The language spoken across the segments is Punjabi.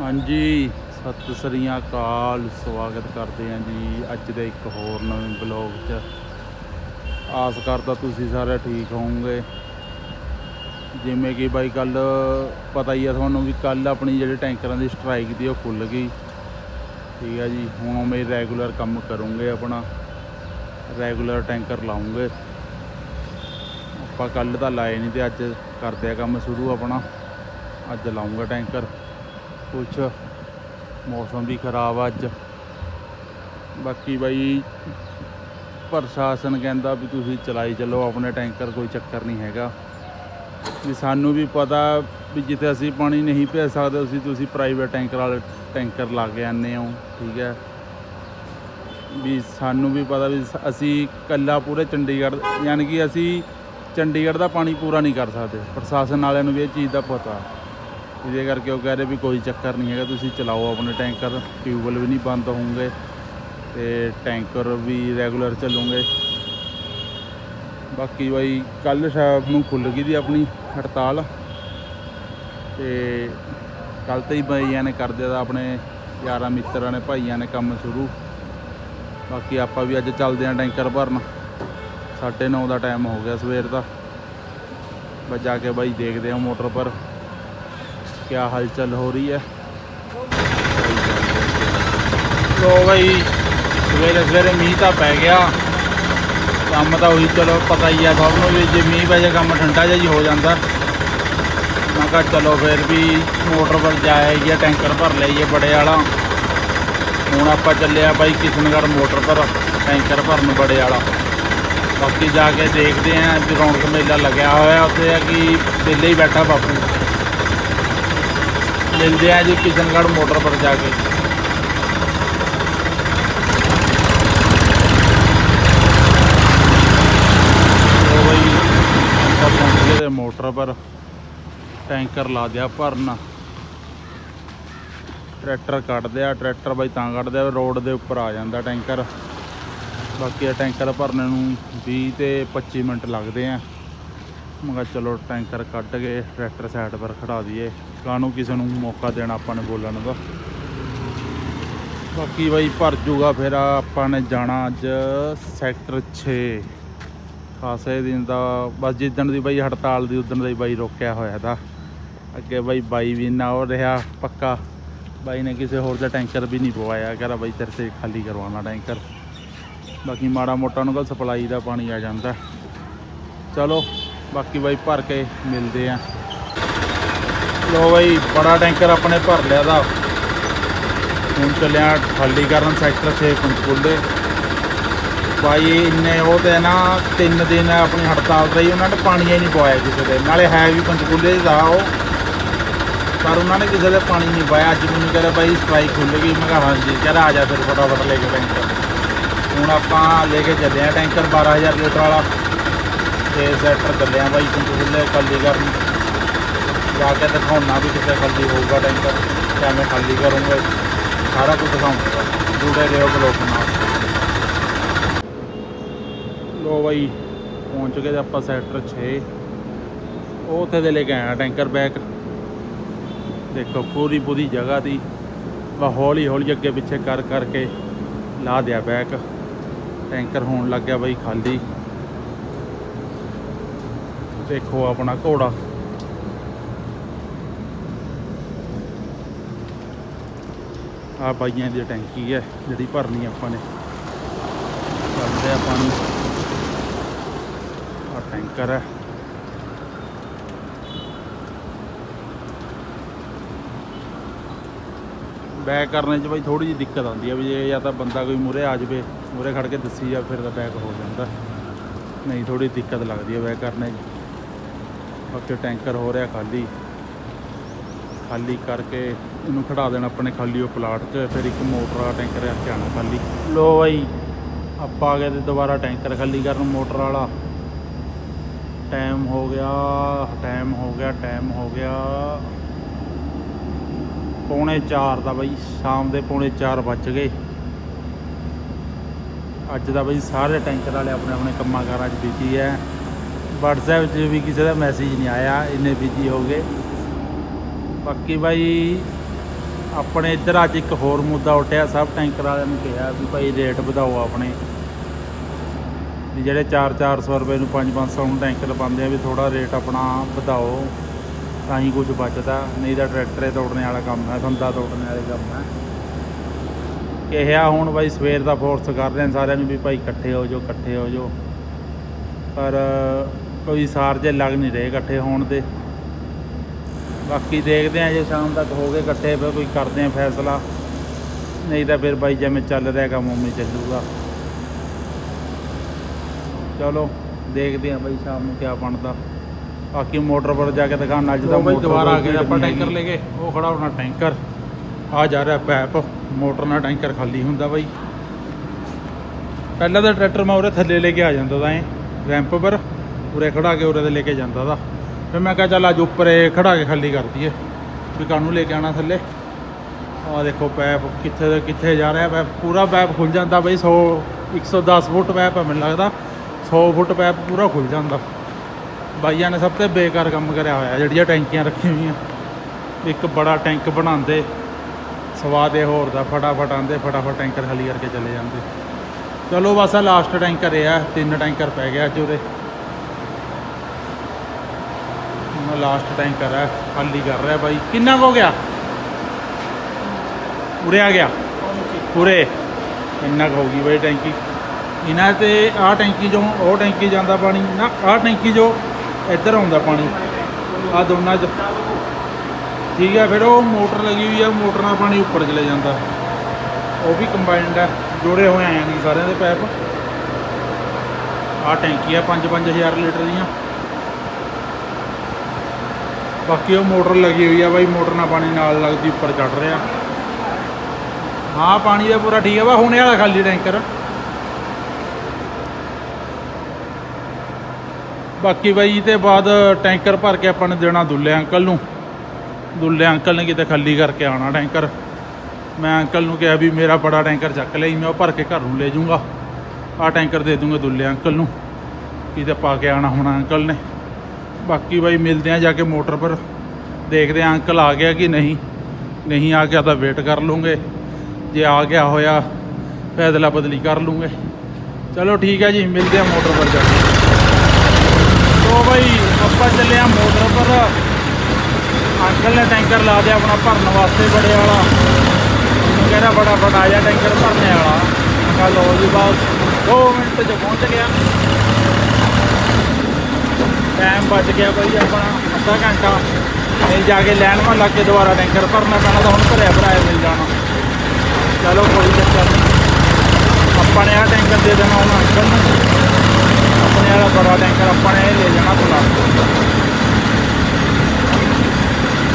ਹਾਂਜੀ, ਸਤਿ ਸ੍ਰੀ ਅਕਾਲ, ਸਵਾਗਤ ਕਰਦੇ ਹਾਂ ਜੀ ਅੱਜ ਦੇ ਇੱਕ ਹੋਰ ਨਵੇਂ ਬਲੌਗ 'ਚ। ਆਸ ਕਰਦਾ ਤੁਸੀਂ ਸਾਰੇ ਠੀਕ ਹੋਵੋਗੇ। ਜਿਵੇਂ ਕਿ ਬਾਈ ਕੱਲ ਪਤਾ ਹੀ ਆ ਤੁਹਾਨੂੰ ਵੀ ਕੱਲ ਆਪਣੀ ਜਿਹੜੇ ਟੈਂਕਰਾਂ ਦੀ ਸਟ੍ਰਾਈਕ ਦੀ ਉਹ ਖੁੱਲ ਗਈ। ਠੀਕ ਹੈ ਜੀ, ਹੁਣ ਮੈਂ ਰੈਗੂਲਰ ਕੰਮ ਕਰੂੰਗੇ ਆਪਣਾ। ਰੈਗੂਲਰ ਟੈਂਕਰ ਲਾਉਂਗੇ ਆਪਾਂ ਕੱਲ ਤਾਂ ਲਾਏ ਨਹੀਂ ਤੇ ਅੱਜ ਕਰਦੇ ਆ ਕੰਮ ਸ਼ੁਰੂ ਆਪਣਾ। ਅੱਜ ਲਾਉਂਗਾ ਟੈਂਕਰ। ਕੁਛ ਮੌਸਮ ਵੀ ਖਰਾਬ ਆ ਅੱਜ। ਬਾਕੀ ਬਾਈ ਪ੍ਰਸ਼ਾਸਨ ਕਹਿੰਦਾ ਵੀ ਤੁਸੀਂ ਚਲਾਈ ਚੱਲੋ, ਆਪਣੇ ਟੈਂਕਰ ਕੋਈ ਚੱਕਰ ਨਹੀਂ ਹੈਗਾ। ਵੀ ਸਾਨੂੰ ਵੀ ਪਤਾ ਵੀ ਜਿੱਥੇ ਅਸੀਂ ਪਾਣੀ ਨਹੀਂ ਭੇਜ ਸਕਦੇ, ਅਸੀਂ ਤੁਸੀਂ ਪ੍ਰਾਈਵੇਟ ਟੈਂਕਰ ਵਾਲੇ ਟੈਂਕਰ ਲਾ ਕੇ ਆਨੇ ਹੋ, ਠੀਕ ਹੈ। ਵੀ ਸਾਨੂੰ ਵੀ ਪਤਾ ਵੀ ਅਸੀਂ ਕੱਲਾ ਪੂਰੇ ਚੰਡੀਗੜ੍ਹ, ਯਾਨੀ ਕਿ ਅਸੀਂ ਚੰਡੀਗੜ੍ਹ ਦਾ ਪਾਣੀ ਪੂਰਾ ਨਹੀਂ ਕਰ ਸਕਦੇ। ਪ੍ਰਸ਼ਾਸਨ ਵਾਲਿਆਂ ਨੂੰ ਵੀ ਇਹ ਚੀਜ਼ ਦਾ ਪਤਾ। ਇਹਦੇ ਕਰਕੇ ਉਹ ਕਹਿ ਰਹੇ ਵੀ ਕੋਈ ਚੱਕਰ ਨਹੀਂ ਹੈਗਾ, ਤੁਸੀਂ ਚਲਾਓ ਆਪਣੇ ਟੈਂਕਰ, ਟਿਊਬਵੈੱਲ ਵੀ ਨਹੀਂ ਬੰਦ ਹੋਣਗੇ ਤੇ ਟੈਂਕਰ ਵੀ ਰੈਗੂਲਰ ਚੱਲੂਗੇ। ਬਾਕੀ ਬਾਈ ਕੱਲ ਸ਼ਾਮ ਨੂੰ ਖੁੱਲ ਗਈ ਦੀ ਆਪਣੀ ਹੜਤਾਲ ਤੇ ਕੱਲ ਤੇ ਹੀ ਬਾਈਆਂ ਨੇ ਕਰ ਦਿੱਤਾ ਆਪਣੇ ਯਾਰਾਂ ਮਿੱਤਰਾਂ ਨੇ, ਭਾਈਆਂ ਨੇ ਕੰਮ ਸ਼ੁਰੂ। ਬਾਕੀ ਆਪਾਂ ਵੀ ਅੱਜ ਚੱਲਦੇ ਆਂ ਟੈਂਕਰ ਭਰਨ। 9:30 ਦਾ ਟਾਈਮ ਹੋ ਗਿਆ ਸਵੇਰ ਦਾ। ਬਸ ਜਾ ਕੇ ਬਾਈ ਦੇਖਦੇ ਹਾਂ ਮੋਟਰ ਪਰ। ਕਿਆ ਹਲਚਲ ਹੋ ਰਹੀ ਹੈ? ਲੋ ਬਾਈ, ਸਵੇਰੇ ਸਵੇਰੇ ਮੀਂਹ ਤਾਂ ਪੈ ਗਿਆ। ਕੰਮ ਤਾਂ ਉਹੀ, ਚਲੋ ਪਤਾ ਹੀ ਆ ਸਭ ਨੂੰ ਵੀ ਜੇ ਮੀਂਹ ਪੈ ਜਾ ਕੰਮ ਠੰਡਾ ਜਿਹਾ ਹੀ ਹੋ ਜਾਂਦਾ। ਮੈਂ ਕਿਹਾ ਚਲੋ ਫਿਰ ਵੀ ਮੋਟਰ ਪਰ ਜਾਏਗੀ ਟੈਂਕਰ ਭਰ ਲਈਏ ਬੜੇ ਵਾਲਾ। ਹੁਣ ਆਪਾਂ ਚੱਲੇ ਆ ਬਾਈ ਕਿਸ਼ਨਗੜ੍ਹ ਮੋਟਰ ਪਰ, ਟੈਂਕਰ ਭਰਨ ਬੜੇ ਵਾਲਾ। ਬਾਕੀ ਜਾ ਕੇ ਦੇਖਦੇ ਆਂ ਵੀ ਰੌਣਕ ਮੇਲਾ ਲੱਗਿਆ ਹੋਇਆ, ਉੱਥੇ ਆ ਕਿ ਵਿਹਲੇ ਹੀ ਬੈਠਾ ਬਾਪੂ। ਮਿਲਦੇ ਆ ਜੀ ਕਿਸ਼ਨਗੜ੍ਹ ਮੋਟਰ ਪਰ ਜਾ ਕੇ। ਉਹ ਬਈ, ਆਪਾਂ ਪਹੁੰਚ ਗਏ ਤੇ ਮੋਟਰ ਪਰ। ਟੈਂਕਰ ਲਾ ਦਿਆ ਭਰਨ। ਟਰੈਕਟਰ ਕੱਢਦੇ ਆ ਟਰੈਕਟਰ ਬਾਈ ਤਾਂ ਕੱਢਦੇ ਆ ਰੋਡ ਦੇ ਉੱਪਰ ਆ ਜਾਂਦਾ ਟੈਂਕਰ। ਬਾਕੀ ਇਹ ਟੈਂਕਰ ਭਰਨੇ ਨੂੰ 20 ਤੇ 25 ਮਿੰਟ ਲੱਗਦੇ ਆ। ਮੈਂ ਕਿਹਾ ਚਲੋ ਟੈਂਕਰ ਕੱਢ ਕੇ ਟਰੈਕਟਰ ਸਾਈਡ ਪਰ ਖੜਾ ਦਈਏ। ਕਾਹਨੂੰ ਕਿਸੇ ਨੂੰ ਮੌਕਾ ਦੇਣਾ ਆਪਾਂ ਨੇ ਬੋਲਣ ਦਾ? ਬਾਕੀ ਬਾਈ ਭਰ ਜੂਗਾ ਫਿਰ ਆਪਾਂ ਨੇ ਜਾਣਾ ਅੱਜ ਸੈਕਟਰ 6 ਖਾਸੇ ਦਿਨ ਦਾ ਬਸ ਜਿੱਦਣ ਦੀ ਬਾਈ ਹੜਤਾਲ ਦੀ ਉਦਣ ਦਾ ਹੀ ਬਾਈ ਰੋਕਿਆ ਹੋਇਆ ਦਾ ਅੱਗੇ ਬਾਈ ਬਾਈ ਵੀ ਨਾ ਹੋ ਰਿਹਾ ਪੱਕਾ। ਬਾਈ ਨੇ ਕਿਸੇ ਹੋਰ ਦਾ ਟੈਂਕਰ ਵੀ ਨਹੀਂ ਪਵਾਇਆ। ਕਹਿੰਦਾ ਬਾਈ ਤੇਰੇ 'ਤੇ ਖਾਲੀ ਕਰਵਾਉਣਾ ਟੈਂਕਰ। ਬਾਕੀ ਮਾੜਾ ਮੋਟਾ ਨੂੰ ਕੋਲ ਸਪਲਾਈ ਦਾ ਪਾਣੀ ਆ ਜਾਂਦਾ। ਚਲੋ, ਬਾਕੀ ਬਾਈ ਭਰ ਕੇ ਮਿਲਦੇ ਆ। ਲੋ ਬਾਈ, ਬੜਾ ਟੈਂਕਰ ਆਪਣੇ ਭਰ ਲਿਆ ਦਾ। ਹੁਣ ਚੱਲਿਆ ਖਾਲੀ ਕਰਨ ਸੈਕਟਰ 6 ਪੰਚਕੂਲੇ ਬਾਈ, ਇੰਨੇ ਉਹ ਤੇ ਨਾ, ਤਿੰਨ ਦਿਨ ਆਪਣੀ ਹੜਤਾਲ ਰਹੀ ਉਹਨਾਂ ਨੇ ਪਾਣੀ ਹੀ ਨਹੀਂ ਪਵਾਇਆ ਕਿਸੇ ਦੇ। ਨਾਲੇ ਹੈ ਵੀ ਪੰਚਕੂਲੇ ਦਾ ਉਹ। ਪਰ ਉਹਨਾਂ ਨੇ ਕਿਸੇ ਦੇ ਪਾਣੀ ਨਹੀਂ ਪਾਇਆ। ਅੱਜ ਮੈਨੂੰ ਕਹਿੰਦਾ ਬਾਈ ਸਟ੍ਰਾਈਕ ਖੁੱਲ ਗਈ। ਮੈਂ ਕਿਹਾ ਹਾਂਜੀ ਕਹਿੰਦਾ ਆ ਜਾ ਫਿਰ ਫਟਾਫਟ ਲੈ ਕੇ ਟੈਂਕਰ। ਹੁਣ ਆਪਾਂ ਲੈ ਕੇ ਚੱਲੇ ਆ ਟੈਂਕਰ 12000 ਲੀਟਰ ਵਾਲਾ। ਤੇ ਸੈਕਟਰ ਚੱਲੇ ਆ ਬਾਈ ਪੰਚਕੂਲੇ ਖਾਲੀ ਕਰਨ ਜਾ ਕੇ ਦਿਖਾਉਣਾ ਵੀ ਕਿੱਥੇ ਖਾਲੀ ਹੋਊਗਾ ਟੈਂਕਰ ਕਿਵੇਂ ਖਾਲੀ ਕਰੂੰਗਾ। ਸਾਰਾ ਕੁਝ ਦਿਖਾਉਂਗਾ ਜੁੜੇ ਰਹੋ ਬਲੋਕ ਨਾਲ। ਲੋ ਬਾਈ, ਪਹੁੰਚ ਗਏ ਆਪਾਂ ਸੈਕਟਰ 6 ਉਹ ਉੱਥੇ ਦੇ ਲੈ ਕੇ ਆਇਆ ਟੈਂਕਰ ਬੈਕ ਦੇਖੋ, ਪੂਰੀ ਪੂਰੀ ਜਗ੍ਹਾ ਦੀ। ਵਾ ਹੌਲੀ ਹੌਲੀ ਅੱਗੇ ਪਿੱਛੇ ਕਰ ਕਰਕੇ ਲਾ ਦਿਆ ਬੈਕ ਟੈਂਕਰ ਹੋਣ ਲੱਗ ਗਿਆ ਬਾਈ ਖਾਲੀ। ਦੇਖੋ ਆਪਣਾ ਘੋੜਾ। ਆ ਬਾਈਆਂ ਦੀ ਟੈਂਕੀ ਹੈ, ਜਿਹੜੀ ਭਰਨੀ ਆਪਾਂ ਨੇ। ਭਰਦੇ ਆ ਪਾਣੀ ਆ ਟੈਂਕਰ ਹੈ। ਬੈਕ ਕਰਨੇ 'ਚ ਬਾਈ ਥੋੜੀ ਜਿਹੀ ਦਿੱਕਤ ਆਉਂਦੀ ਹੈ ਵੀ ਜੇ ਜਾਂ ਤਾਂ ਬੰਦਾ ਕੋਈ ਮੂਰੇ ਆ ਜਾਵੇ ਮੂਰੇ ਖੜ ਕੇ ਦੱਸੀ ਜਾ, ਫਿਰ ਤਾਂ ਬੈਕ ਹੋ ਜਾਂਦਾ। ਨਹੀਂ ਥੋੜੀ ਦਿੱਕਤ ਲੱਗਦੀ ਹੈ ਬੈਕ ਕਰਨੇ 'ਚ। ਬਾਕੀ ਟੈਂਕਰ ਹੋ ਰਿਹਾ ਖਾਲੀ। ਖਾਲੀ ਕਰਕੇ ਇਹਨੂੰ ਖੜਾ ਦੇਣਾ ਆਪਣੇ ਖਾਲੀ ਉਹ ਪਲਾਟ 'ਚ ਫਿਰ ਇੱਕ ਮੋਟਰ ਵਾਲਾ ਟੈਂਕਰ ਰੱਖ ਕੇ ਆਉਣਾ ਖਾਲੀ। ਲੋ ਬਾਈ। ਆਪਾਂ ਆ ਗਏ ਤੇ ਦੁਬਾਰਾ ਟੈਂਕਰ ਖਾਲੀ ਕਰਨ ਮੋਟਰ ਵਾਲਾ। ਟਾਈਮ ਹੋ ਗਿਆ ਟਾਈਮ ਹੋ ਗਿਆ ਟਾਈਮ ਹੋ ਗਿਆ। ਪੌਣੇ 4 ਦਾ ਬਾਈ ਸ਼ਾਮ ਦੇ ਪੌਣੇ 4 ਵੱਜ ਗਏ। ਅੱਜ ਦਾ ਬਾਈ ਸਾਰੇ ਟੈਂਕਰ ਵਾਲੇ ਆਪਣੇ ਆਪਣੇ ਕੰਮਾਂ ਕਾਰਾਂ 'ਚ ਬਿਜ਼ੀ ਹੈ WhatsApp 'ਚ ਵੀ ਕਿਸੇ ਦਾ ਮੈਸੇਜ ਨਹੀਂ ਆਇਆ ਇੰਨੇ ਬਿਜ਼ੀ ਹੋ ਗਏ। ਬਾਕੀ ਬਾਈ, ਆਪਣੇ ਇੱਧਰ ਅੱਜ ਇੱਕ ਹੋਰ ਮੁੱਦਾ ਉੱਠਿਆ, ਸਭ ਟੈਂਕਰ ਵਾਲਿਆਂ ਨੂੰ ਕਿਹਾ ਵੀ ਭਾਈ ਰੇਟ ਵਧਾਓ ਆਪਣੇ। ਵੀ ਜਿਹੜੇ 4-400 ਰੁਪਏ ਨੂੰ 5-500 ਨੂੰ ਟੈਂਕਰ ਪਾਉਂਦੇ ਆ, ਵੀ ਥੋੜਾ ਰੇਟ ਆਪਣਾ ਵਧਾਓ, ਤਾਂ ਹੀ ਕੁਝ ਬਚਦਾ। ਨਹੀਂ ਤਾਂ ਟਰੈਕਟਰੇ ਤੋੜਨੇ ਵਾਲਾ ਕੰਮ ਹੈ ਸੰਦਾ ਤੋੜਨੇ ਵਾਲੇ ਕੰਮ ਹੈ। ਕਿਹਾ ਹੁਣ ਬਾਈ ਸਵੇਰ ਦਾ ਫੋਰਸ ਕਰ ਰਹੇ ਸਾਰਿਆਂ ਨੂੰ ਵੀ ਭਾਈ ਇਕੱਠੇ ਹੋ ਜਾਓ, ਇਕੱਠੇ ਹੋ ਜਾਓ। ਪਰ ਕੋਈ ਸਾਰ ਜੇ ਲੱਗ ਨਹੀਂ ਰਹੇ ਇਕੱਠੇ ਹੋਣ ਦੇ। ਬਾਕੀ ਦੇਖਦੇ ਆ ਜੇ ਸ਼ਾਮ ਤੱਕ ਹੋ ਗਏ ਇਕੱਠੇ ਫਿਰ ਕੋਈ ਕਰਦੇ ਆ ਫੈਸਲਾ। ਨਹੀਂ ਤਾਂ ਫਿਰ ਬਾਈ ਜਿਵੇਂ ਚੱਲ ਰਿਹਾ ਕੰਮ ਉਵੇਂ ਚੱਲੂਗਾ। ਚਲੋ ਦੇਖਦੇ ਆ ਬਾਈ ਸ਼ਾਮ ਨੂੰ ਕਿਆ ਬਣਦਾ। ਬਾਕੀ ਮੋਟਰ ਪਰ ਜਾ ਕੇ ਦਿਖਾਉਣਾ ਅੱਜ ਦਾ ਬਾਈ ਦੁਬਾਰਾ ਆ ਗਏ ਆਪਾਂ ਟੈਂਕਰ। ਲੈ ਕੇ ਉਹ ਖੜਾ ਹੋਣਾ ਟੈਂਕਰ। ਆ ਜਾ ਰਿਹਾ ਪੈਪ ਮੋਟਰ ਨਾਲ ਟੈਂਕਰ ਖਾਲੀ ਹੁੰਦਾ ਬਾਈ। ਪਹਿਲਾਂ ਤਾਂ ਟਰੈਕਟਰ ਮੈਂ ਉਰੇ ਥੱਲੇ ਲੈ ਕੇ ਆ ਜਾਂਦਾ ਤਾਂ ਐ ਰੈਂਪ ਪਰ ਉਰੇ ਖੜਾ ਕੇ ਉਰੇ ਤੇ ਲੈ ਕੇ ਜਾਂਦਾ ਦਾ ਫਿਰ ਮੈਂ ਕਿਹਾ ਚੱਲ ਅੱਜ ਉੱਪਰ ਖੜਾ ਕੇ ਖਾਲੀ ਕਰ ਦਈਏ, ਵੀ ਕਾਹਨੂੰ ਲੈ ਕੇ ਆਣਾ ਥੱਲੇ। ਆ ਦੇਖੋ ਪੈਪ ਕਿੱਥੇ ਦਾ, ਕਿੱਥੇ ਜਾ ਰਿਹਾ ਪੈਪ, ਪੂਰਾ ਪੈਪ ਖੁੱਲ ਜਾਂਦਾ ਬਈ 100 110 ਫੁੱਟ ਪੈਪ ਹੈ ਮੈਨੂੰ ਲੱਗਦਾ। 100 ਫੁੱਟ ਪੈਪ ਪੂਰਾ ਖੁੱਲ ਜਾਂਦਾ। ਬਾਈਆਂ ਨੇ ਸਭ ਤੋਂ ਬੇਕਾਰ ਕੰਮ ਕਰਿਆ ਹੋਇਆ, ਜਿਹੜੀਆਂ ਟੈਂਕੀਆਂ ਰੱਖੀਆਂ ਹੋਈਆਂ। ਇੱਕ ਬੜਾ ਟੈਂਕ ਬਣਾਉਂਦੇ, ਸਵਾਦ ਇਹ ਹੋਰ ਦਾ, ਫਟਾਫਟ ਆਉਂਦੇ, ਫਟਾਫਟ ਟੈਂਕਰ ਖਾਲੀ ਕਰਕੇ ਚਲੇ ਜਾਂਦੇ। ਚਲੋ ਬਸ ਆ ਲਾਸਟ ਟੈਂਕਰ ਇਹ ਆ, ਤਿੰਨ ਟੈਂਕਰ ਪੈ ਗਿਆ ਅੱਜ ਉਹਦੇ। ਹੁਣ ਲਾਸਟ ਟੈਂਕਰ ਹੈ ਖਾਲੀ ਕਰ ਰਿਹਾ ਬਾਈ। ਕਿੰਨਾ ਕੁ ਹੋ ਗਿਆ? ਉਰੇ ਆ ਗਿਆ? ਉਰੇ ਇੰਨਾ ਕੁ ਹੋ ਗਈ ਬਾਈ ਟੈਂਕੀ। ਇਹਨਾਂ ਤੇ ਆਹ ਟੈਂਕੀ ਜੋ ਉਹ ਟੈਂਕੀ ਜਾਂਦਾ ਪਾਣੀ। ਨਾ, ਆਹ ਟੈਂਕੀ ਜੋ ਇੱਧਰ ਆਉਂਦਾ ਪਾਣੀ। ਆ ਦੋਨਾਂ 'ਚ। ਠੀਕ ਹੈ ਫਿਰ ਉਹ ਮੋਟਰ ਲੱਗੀ ਹੋਈ ਆ, ਮੋਟਰ ਨਾਲ ਪਾਣੀ ਉੱਪਰ ਚਲੇ ਜਾਂਦਾ। ਉਹ ਵੀ ਕੰਬਾਈਨਡ ਹੈ ਜੋੜੇ ਹੋਏ ਆਏ ਨੇ ਸਾਰਿਆਂ ਦੇ ਪੈਪ ਆਹ ਟੈਂਕੀ ਆ 5-5000 ਲੀਟਰ ਦੀਆਂ। ਬਾਕੀ ਉਹ ਮੋਟਰ ਲੱਗੀ ਹੋਈ ਆ ਬਾਈ, ਮੋਟਰ ਨਾਲ ਪਾਣੀ ਨਾਲ ਲੱਗਦੀ ਉੱਪਰ ਚੜ ਰਿਹਾ। ਹਾਂ, ਪਾਣੀ ਦਾ ਪੂਰਾ ਠੀਕ ਹੈ ਵਾ ਹੁਣੇ ਵਾਲਾ ਖਾਲੀ ਟੈਂਕਰ। ਬਾਕੀ ਬਾਈ ਇਹ ਤੇ ਬਾਅਦ ਟੈਂਕਰ ਭਰ ਕੇ ਆਪਾਂ ਨੇ ਦੇਣਾ ਦੁੱਲੇ ਅੰਕਲ ਨੂੰ। ਦੁੱਲੇ ਅੰਕਲ ਨੇ ਕਿਤੇ ਖਾਲੀ ਕਰਕੇ ਆਉਣਾ ਟੈਂਕਰ। ਮੈਂ ਅੰਕਲ ਨੂੰ ਕਿਹਾ ਵੀ ਮੇਰਾ ਬੜਾ ਟੈਂਕਰ ਚੱਕ ਲਈ ਮੈਂ ਉਹ ਭਰ ਕੇ ਘਰ ਨੂੰ ਲੈ ਜਾਊਂਗਾ। ਆਹ ਟੈਂਕਰ ਦੇ ਦੂੰਗਾ ਦੁੱਲੇ ਅੰਕਲ ਨੂੰ। ਕਿਤੇ ਪਾ ਕੇ ਆਉਣਾ ਹੋਣਾ ਅੰਕਲ ਨੇ। ਬਾਕੀ ਬਾਈ ਮਿਲਦੇ ਆ ਜਾ ਕੇ ਮੋਟਰ ਪਰ। ਦੇਖਦੇ ਆ ਅੰਕਲ ਆ ਗਿਆ ਕਿ ਨਹੀਂ। ਨਹੀਂ ਆ ਗਿਆ ਤਾਂ ਵੇਟ ਕਰ ਲੂੰਗੇ। ਜੇ ਆ ਗਿਆ ਹੋਇਆ, ਫੈਸਲਾ ਬਦਲੀ ਕਰ ਲੂੰਗੇ। ਚਲੋ ਠੀਕ ਹੈ ਜੀ, ਮਿਲਦੇ ਆ ਮੋਟਰ ਪਰ ਜਾ ਕੇ। ਤੋ ਬਾਈ, ਆਪਾਂ ਚੱਲੇ ਆ ਮੋਟਰ ਪਰ। ਅੰਕਲ ਨੇ ਟੈਂਕਰ ਲਾ ਦਿਆ ਆਪਣਾ ਭਰਨ ਵਾਸਤੇ ਬੜੇ ਵਾਲਾ। ਉਹਨੂੰ ਕਹਿੰਦਾ ਬੜਾ ਆ ਜਾ ਟੈਂਕਰ ਭਰਨੇ ਵਾਲਾ। ਮੈਂ ਕਿਹਾ ਲਓ ਜੀ ਬਸ 2 ਮਿੰਟ 'ਚ ਪਹੁੰਚ ਗਿਆ। ਟਾਈਮ ਬਚ ਗਿਆ ਬਾਈ ਆਪਣਾ ਅੱਧਾ ਘੰਟਾ। ਨਹੀਂ ਜਾ ਕੇ ਲੈਣ ਮਾ ਲੱਗ ਕੇ ਦੁਬਾਰਾ ਟੈਂਕਰ ਭਰਨਾ ਪੈਣਾ ਤਾਂ ਹੁਣ ਭਰਿਆ ਭਰਾਇਆ ਮਿਲ ਜਾਣਾ। ਚਲੋ ਕੋਈ ਚੱਕਰ ਨਹੀਂ ਆਪਾਂ ਨੇ ਆ ਟੈਂਕਰ ਦੇ ਦੇਣਾ ਹੁਣ ਅੰਕਲ ਨੂੰ। ਆਪਣੇ ਵਾਲਾ ਬੜਾ ਟੈਂਕਰ ਆਪਾਂ ਨੇ ਲੈ ਜਾਣਾ ਭਲਾ।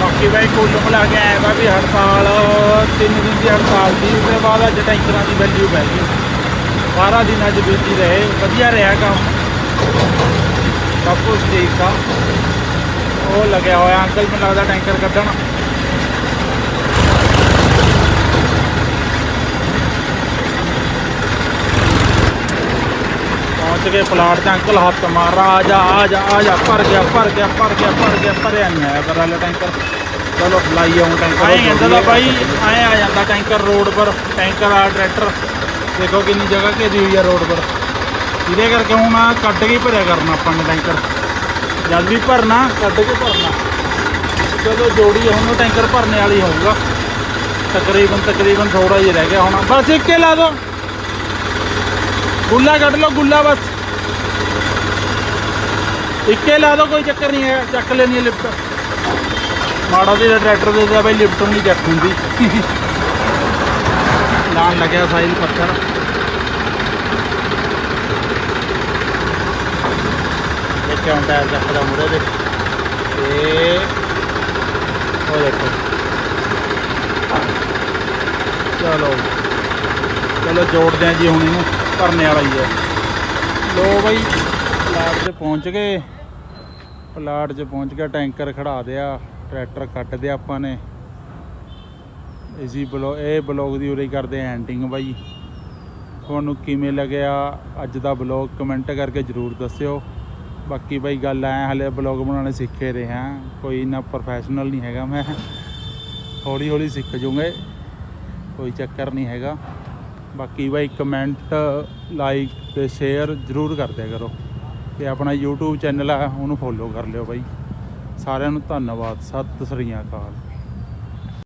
ਬਾਕੀ ਬਾਈ ਕੁੱਲ ਮਿਲਾ ਕੇ ਆਇਆ ਵਾ ਵੀ ਹੜਤਾਲ ਤਿੰਨ ਦਿਨ ਦੀ ਹੜਤਾਲ ਸੀ ਉਸ ਤੋਂ ਬਾਅਦ ਅੱਜ ਟੈਂਕਰਾਂ ਦੀ ਵੈਲਿਊ ਪੈ ਗਈ। 12 ਦਿਨ ਅੱਜ ਬਿਜਲੀ ਰਹੇ, ਵਧੀਆ ਰਿਹਾ ਕੰਮ। ਸਭ ਕੁਝ ਠੀਕ ਆ ਉਹ ਲੱਗਿਆ ਹੋਇਆ ਅੰਕਲ ਮੈਨੂੰ ਲੱਗਦਾ ਟੈਂਕਰ ਕੱਢਣ। ਪਹੁੰਚ ਗਏ ਪਲਾਟ ਤੇ ਅੰਕਲ ਹੱਥ ਮਾਰ ਰਹਾ ਆ ਜਾ ਆ ਜਾ ਆ ਜਾ ਭਰ ਗਿਆ ਭਰ ਗਿਆ ਭਰ ਗਿਆ ਭਰ ਗਿਆ ਭਰਿਆ ਨਹੀਂ ਆਇਆ ਪਰ ਵਾਲਾ ਟੈਂਕਰ। ਚਲੋ ਲਾਈ ਆਉਂ ਟੈਂਕਰ। ਆਏ ਜਾਂਦਾ ਦਾ ਬਾਈ ਆਏ ਆ ਜਾਂਦਾ ਟੈਂਕਰ ਰੋਡ ਪਰ ਟੈਂਕਰ ਆ ਟਰੈਕਟਰ। ਦੇਖੋ ਕਿੰਨੀ ਜਗ੍ਹਾ ਘੇਰੀ ਹੋਈ ਆ ਰੋਡ ਪਰ। ਇਹਦੇ ਕਰਕੇ ਹੁਣ ਕੱਢ ਕੇ ਭਰਿਆ ਕਰਨਾ ਆਪਾਂ ਨੇ ਟੈਂਕਰ। ਜਦ ਵੀ ਭਰਨਾ, ਕੱਢ ਕੇ ਭਰਨਾ। ਚਲੋ ਜੋੜੀ ਹੁਣ ਟੈਂਕਰ ਭਰਨੇ ਵਾਲੀ ਹੋਊਗਾ। ਤਕਰੀਬਨ ਤਕਰੀਬਨ ਥੋੜਾ ਜਿਹਾ ਰਹਿ ਗਿਆ ਹੁਣ। ਬਸ ਇੱਕੇ ਲਾ ਦੋ। ਗੁੱਲਾ ਕੱਢ ਲਓ, ਗੁੱਲਾ ਬਸ। ਇੱਕੇ ਲਾ ਦੋ, ਕੋਈ ਚੱਕਰ ਨਹੀਂ ਹੈ ਚੱਕ ਲੈਣੀ ਹੈ ਲਿਫਟ। ਮਾੜਾ ਜਿਹਾ ਟਰੈਕਟਰ ਦੇ ਦਿਆ ਬਈ, ਲਿਫਟ ਨਹੀਂ ਚੱਕ ਹੁੰਦੀ। ਲਾਣ ਲੱਗਿਆ ਸਾਈਲ ਪੱਥਰ। ਇਹ ਕਿਉਂ ਟਾਇਰ ਚੱਕਦਾ ਮੁਰੇ ਦੇ? ਤੇ ਉਹ ਦੇਖੋ। ਚਲੋ। ਚਲੋ ਜੋੜਦੇ ਆ ਜੀ ਹੁਣ ਇਹਨੂੰ, ਭਰਨੇ ਵਾਲਾ ਹੀ ਹੈ ਲੋ ਬਈ, ਪਲਾਟ 'ਚ ਪਹੁੰਚ ਗਏ। ਪਲਾਟ 'ਚ ਪਹੁੰਚ ਗਿਆ, ਟੈਂਕਰ ਖੜਾ ਦਿਆ, ਟਰੈਕਟਰ ਕੱਟ ਦਿਆ ਆਪਾਂ ਨੇ। ਇਸੀ ਬਲੋ, ਇਹ ਬਲੌਗ ਦੀ ਉਰੇ ਕਰਦੇ ਐਂਡਿੰਗ ਬਾਈ। ਤੁਹਾਨੂੰ ਕਿਵੇਂ ਲੱਗਿਆ ਅੱਜ ਦਾ ਬਲੌਗ ਕਮੈਂਟ ਕਰਕੇ ਜਰੂਰ ਦੱਸਿਓ। ਬਾਕੀ ਬਾਈ ਗੱਲ ਐ, ਹਲੇ ਬਲੌਗ ਬਣਾਉਣੇ ਸਿੱਖੇ ਰਹੇ ਹਾਂ। ਕੋਈ ਇੰਨਾ ਪ੍ਰੋਫੈਸ਼ਨਲ ਨਹੀਂ ਹੈਗਾ ਮੈਂ। ਹੌਲੀ ਹੌਲੀ ਸਿੱਖ ਜੂਗੇ। ਕੋਈ ਚੱਕਰ ਨਹੀਂ ਹੈਗਾ। ਬਾਕੀ ਬਾਈ ਕਮੈਂਟ ਲਾਈਕ ਤੇ ਸ਼ੇਅਰ ਜ਼ਰੂਰ ਕਰਦੇ ਕਰੋ। ਤੇ ਆਪਣਾ YouTube ਚੈਨਲ ਆ, ਉਹਨੂੰ ਫੋਲੋ ਕਰ ਲਿਓ ਬਾਈ ਸਾਰਿਆਂ ਨੂੰ ਧੰਨਵਾਦ। ਸਤਿ ਸ੍ਰੀ ਅਕਾਲ।